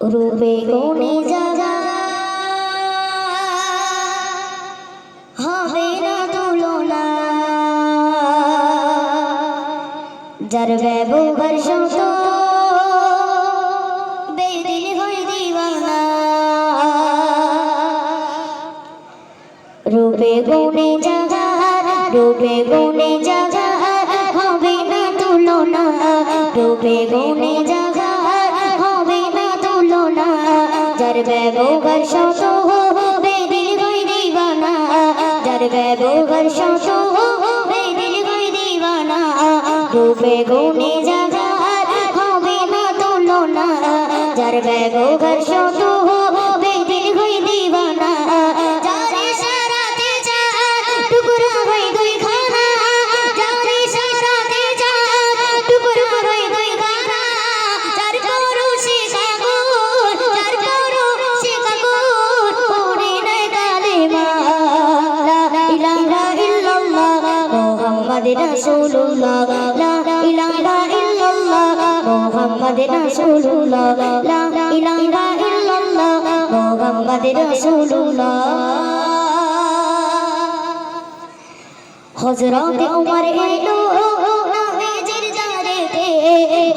রূপে গুণে জাগা হবে না তুলনা। যার ব্যবহার শত বেদিন হই দিবানা রূপে গুণে জাগা রূপে গুণে জাগা হবে না তুলনা। রূপে গুণে জাগা যার ব্যবহার শত বেদিন হই দিবানা। যার ব্যবহার শত বেদিন হই দিবানা। রূপে গুণে জাগা হবে না তুলনা। যার ব্যবহার শত মুহাম্মাদ রাসূলুল্লাহ, লা ইলাহা ইল্লাল্লাহ মুহাম্মাদ রাসূলুল্লাহ, লা ইলাহা ইল্লাল্লাহ মুহাম্মাদ রাসূলুল্লাহ। হজরতে উমর এলো নবীজির জারেতে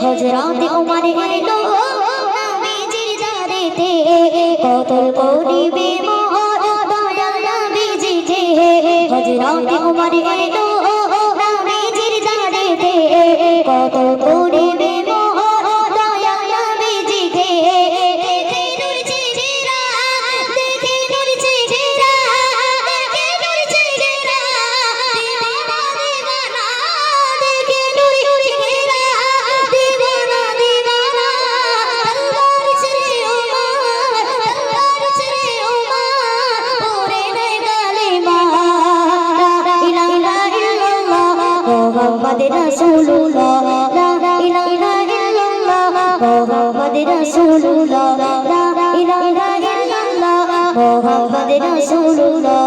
হজরতে উমর এলো নবীজির জারেতে, কতল করিবে মোহর দয়াল নবীজি নবীজিকে হজরতে উমর এলো কতল করিবে মুহাম্মাদ রাসূলুল্লাহ, লা ইলাহা ইল্লাল্লাহ মুহাম্মাদ রাসূলুল্লাহ।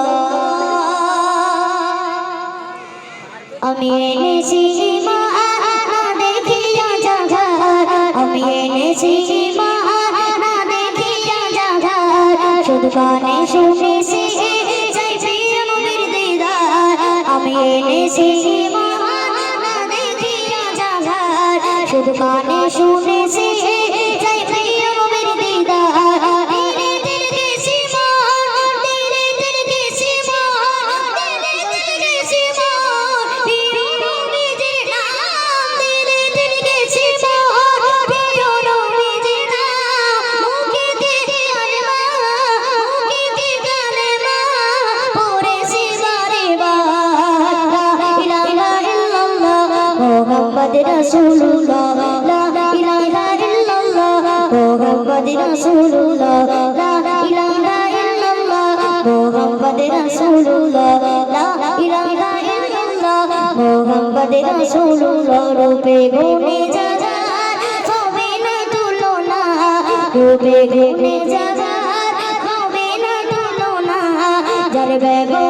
আমি এনেছি মা না দেখিয়া জাগার আমি এনেছি মা না দেখিয়া জাগার শুধু কানে শুনেছি চাই প্রিয় নবীর দিদার, আমি এনেছি মা না দেখিয়া জাগার শুধু কানে শুনেছি রাসূলুল্লাহ লা ইলাহা ইল্লাল্লাহ মুহাম্মদ রাসূলুল্লাহ লা ইলাহা ইল্লাল্লাহ মুহাম্মদ রাসূলুল্লাহ লা ইলাহা ইল্লাল্লাহ মুহাম্মদ রাসূলুল্লাহ রূপে গুণে জাগার হবে না তুলনা রূপে গুণে জাগার হবে না তুলনা যার ব্যবহার